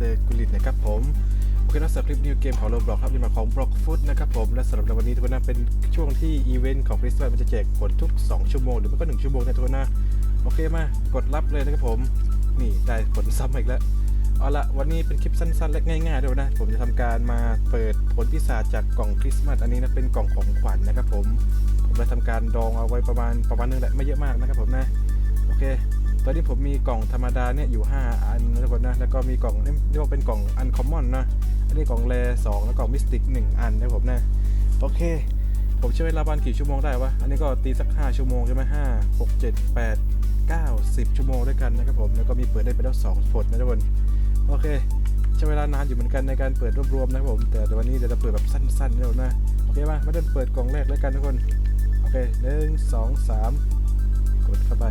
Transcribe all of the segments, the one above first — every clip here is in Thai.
ตอร์กุลิตนะครับผมโอเคนะสำหรับคลิปนิวเกมของโรบล็อกครับนี่มาของบล็อกฟุตนะครับผม และสำหรับในวันนี้ทุกคนนะเป็นช่วงที่อีเวนต์ของคริสต์มาสมันจะแจกผลทุก 2 ชั่วโมง หรือไม่ก็ 1 ชั่วโมงนะทุกคนนะโอเคมากดรับเลยนะครับผม นี่ได้ผลซ้ำอีกแล้วเอาละวันนี้เป็นคลิปสั้นๆและง่ายๆด้วยนะ ผมจะทำการมาเปิดผลพิศาจจากกล่องคริสต์มาสอันนี้นะเป็นกล่องของขวัญนะครับผมผมได้ทำการดองเอาไว้ประมาณประมาณนึงแหละไม่เยอะมากนะครับผมนะโอเค ตอนนี้ผมมีกล่องธรรมดาเนี่ยอยู่ 5 อันนะทุกคนนะ แล้วก็มีกล่องนี่เรียกว่าเป็นกล่องอันคอมมอนนะ อันนี้กล่องแรสองแล้วกล่องมิสติก1อันนะผมนะ โอเค ผมใช้เวลาประมาณกี่ชั่วโมงได้วะ อันนี้ก็ตีสัก 5 ชั่วโมงใช่ไหมห้าหกเจ็ดแปดเก้าสิบชั่วโมงด้วยกันนะครับผม แล้วก็มีเปิดได้ไปแล้ว2ผลนะทุกคน โอเคใช้เวลานานอยู่เหมือนกันในการเปิดรวบรวมนะครับผม แต่ววันนี้เดี๋ยวจะเปิดแบบสั้นๆนะทุกคนนะ โอเคมามาเริ่มเปิดกล่องแรกแล้วกันทุกคน โอเคหนึ่งสองสามกดเข้าไป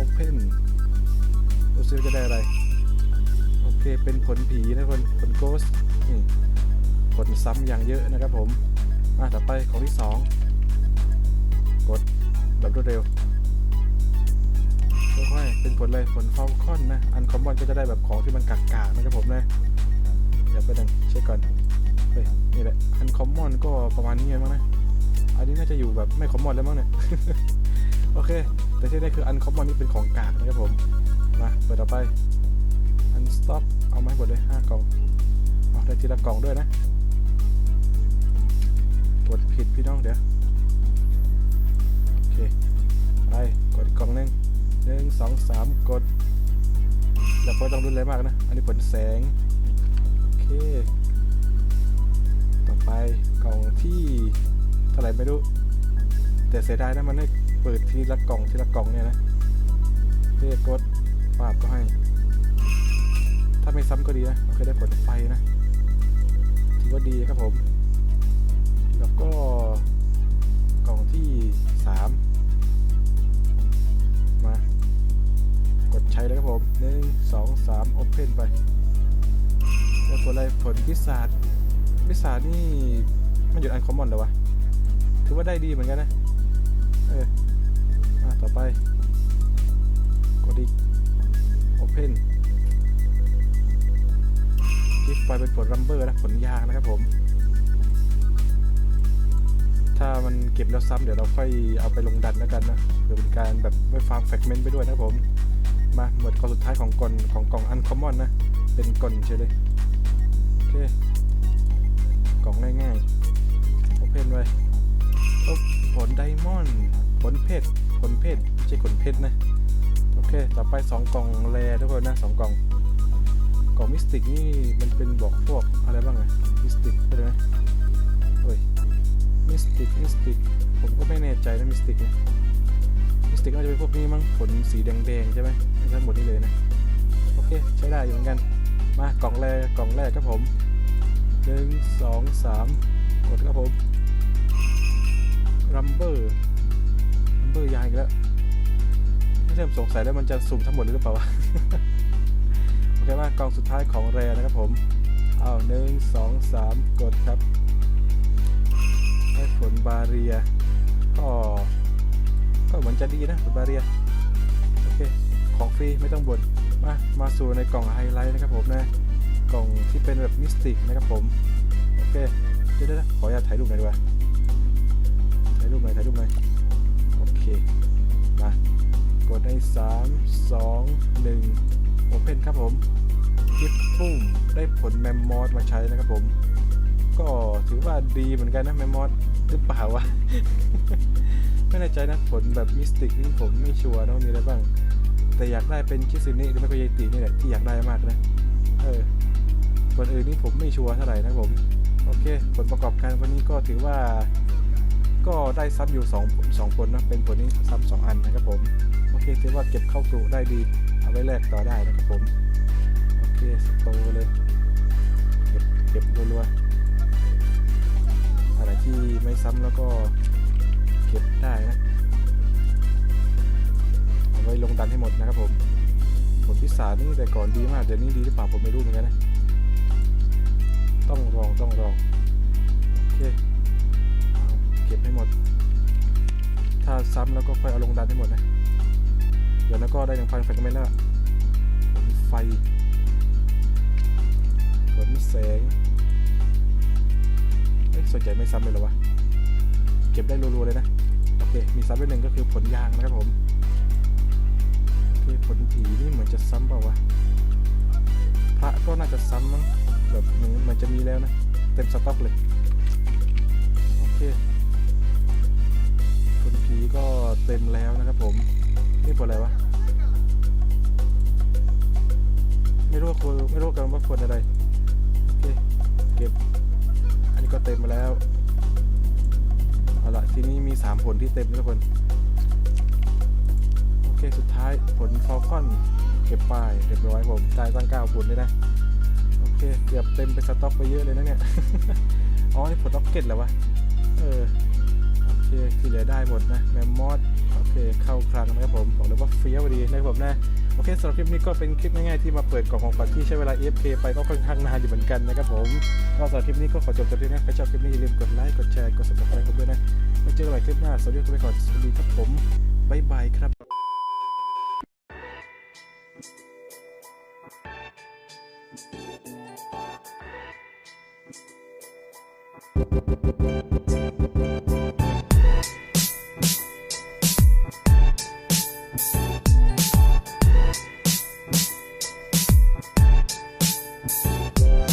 Open ดูซิจะได้อะไร โอเค เป็นผลผีนะคนผลโกสนี่ผลซ้ำอย่างเยอะนะครับผมมาต่อไปของที่สองกดแบบรวดเร็วค่อยๆเป็นผลเลยผลฟอลคอนนะ อันคอมมอนก็จะได้แบบของที่มันกากๆนะครับผมนะ เดี๋ยวไปดังเช็คก่อนเฮ้ยนี่แหละ อันคอมมอนก็ประมาณนี้เองมั้งนะ อันนี้น่าจะอยู่แบบไม่คอมมอนแล้วมั้งเนี่ย โอเค แต่ที่ได้คืออันคอมมอนนี่เป็นของกากนะครับผมมาเปิดต่อไปอันสต็อปเอามาให้หมดเลยห้ากล่องเอาได้ทีละกล่องด้วยนะกดผิดพี่น้องเดี๋ยวโอเคไปกดกล่องหนึ่งหนึ่งสองสามกดอย่าไปต้องรุนเลยมากนะ อันนี้ผลแสง โอเค ต่อไปกล่องที่เท่าไหร่ไม่รู้ แต่เสียดายนะมันให้ เปิดทีละกล่องทีละกล่องเนี่ยนะเรียกกดปาบก็ให้ ถ้าไม่ซ้ำก็ดีนะโอเคได้ผลไฟนะถือว่าดีครับผม แล้วก็กล่องที่ 3 มากดใช้เลยครับผมหนึ่งสองสามโอเพนไป แล้วผลอะไรผลพิศาจพิศาจนี่มันอยู่อันคอมมอนเหรอวะ ถือว่าได้ดีเหมือนกันนะ เออ มาต่อไป กดอีก Open กิฟต์ไฟเป็นผลรัมเบอร์นะผลยางนะครับผม ถ้ามันเก็บแล้วซ้ำเดี๋ยวเราค่อยเอาไปลงดันแล้วกันนะเพื่อเป็นการแบบไม่ฟาร์มแฟกเมนต์ไปด้วยนะผม มาหมดกล่องสุดท้ายของกล่องของกล่องอันคอมมอนนะ เป็นกล่องเฉยเลย เพชรนะ โอเค ต่อไป 2 กล่องแรทุกคนนะสองกล่อง กล่องมิสติกนี่มันเป็นบอกพวกอะไรบ้างอะมิสติกใช่ไหมโอ้ย มิสติก มิสติก ผมก็ไม่แน่ใจนะมิสติกเนี่ยมิสติกน่าจะเป็นพวกนี้มั้งผลสีแดงๆใช่ไหมม่ใช่หมดนี้เลยนะ โอเค ใช้ได้อยู่เหมือนกัน มากล่องแรกกล่องแรกครับผมหนึ่งสองสามกดครับผมรัมเบอร์รัมเบอร์ยางอีกแล้ว ไม่ใช่มสงสัยแล้วมันจะสุ่มทั้งหมดหรือเปล่าวะโอเคมากกล่องสุดท้ายของแรนะครับผมเอาหนึ่งสองสามกดครับให้ผลบาเรียก็ก็เหมือนจะดีนะผลบาเรียโอเคของฟรีไม่ต้องบน่นมามาสู่ในกล่องไฮไลท์นะครับผมนะกล่องที่เป็นแบบมิสติกนะครับผมโอเคเดี๋ยวๆๆขออนุญาตถ่ายรูปหน่อยดีกว่าถ่ายรูปหน่อยถ่ายรูปหน่อยโอเคมา กดได้3 2 1 Open ครับผมกิฟปุ้มได้ผลแมมมอสมาใช้นะครับผม ก็ถือว่าดีเหมือนกันนะแมมมอสหรือเปล่าวะ ไม่แน่ใจนะผลแบบมิสติกนี่ผมไม่ชัวร์นะว่ามีอะไรบ้าง แต่อยากได้เป็นชิซึนิหรือไม่ก็ยตินี่แหละที่อยากได้มากนะ เออผลอื่นนี่ผมไม่ชัวร์เท่าไหร่นะผม โอเค ผลประกอบการวันนี้ก็ถือว่าก็ได้ซ้ำอยู่2 2ผลนะ เป็นผลนี้ซ้ำสองอันนะครับผม โอเคถือว่าเก็บเข้ากรุได้ดี เอาไว้แลกต่อได้นะครับผม โอเคสโตเลย เก็บเก็บรัวๆอะไรที่ไม่ซ้ำแล้วก็เก็บได้นะ เอาไว้ลงดันให้หมดนะครับผมผลพิศานี่แต่ก่อนดีมากเดี๋ยวนี้ดีหรือเปล่าผมไม่รู้เหมือนกันนะ ต้องลองต้องลองโอเคเก็บให้หมด ถ้าซ้ำแล้วก็ค่อยเอาลงดันให้หมดนะ ดี๋ยวแล้วก็ได้ยังฟันแฟกเมนต์แล้วผลไฟผลแสงเอ้ยส่วนใหญ่ไม่ซ้ำเลยหรอวะ เก็บได้รัวๆเลยนะ โอเค มีซ้ำไปหนึ่งก็คือผลยางนะครับผมโอเคผลผีนี่เหมือนจะซ้ำเปล่าวะ พระก็น่าจะซ้ำมั้งแบบเหมือนเหมันจะมีแล้วนะ เต็มสต็อกเลย โอเคผลผีก็เต็มแล้วนะครับผม นี่ผลอะไรวะ ไม่รู้ว่าควรไม่รู้กันว่าควรอะไรโอเคเก็บ อันนี้ก็เต็มมาแล้วเอาละทีนี้มี 3 ผลที่เต็มทุกคนโอเคสุดท้ายผลฟอลคอนเก็บป้ายเรียบร้อยผมได้ตั้ง9ผลเลยนะโอเคเกือบเต็มไปสต็อกไปเยอะเลยนะเนี่ย อ๋อนี่ผลล็อกเก็ตเหรอวะเออ ที่เหลือได้หมดนะแมมมอสโอเคเข้าคลังนะครับผมบอกเลยว่าเฟี้ยวดีนะครับผมนะโอเคสำหรับคลิปนี้ก็เป็นคลิปง่ายๆที่มาเปิดกล่องของขวัญที่ใช้เวลา AFK ไปก็ค่อนข้างนานอยู่เหมือนกันนะครับผมก็สำหรับคลิปนี้ก็ขอจบแต่เพียงนี้ใครชอบคลิปนี้อย่าลืมกดไลค์กดแชร์กด subscribe ผมด้วยนะไว้เจอกันใหม่คลิปหน้าสวัสดีครับไปก่อนสวัสดีครับผมบ๊ายบายครับ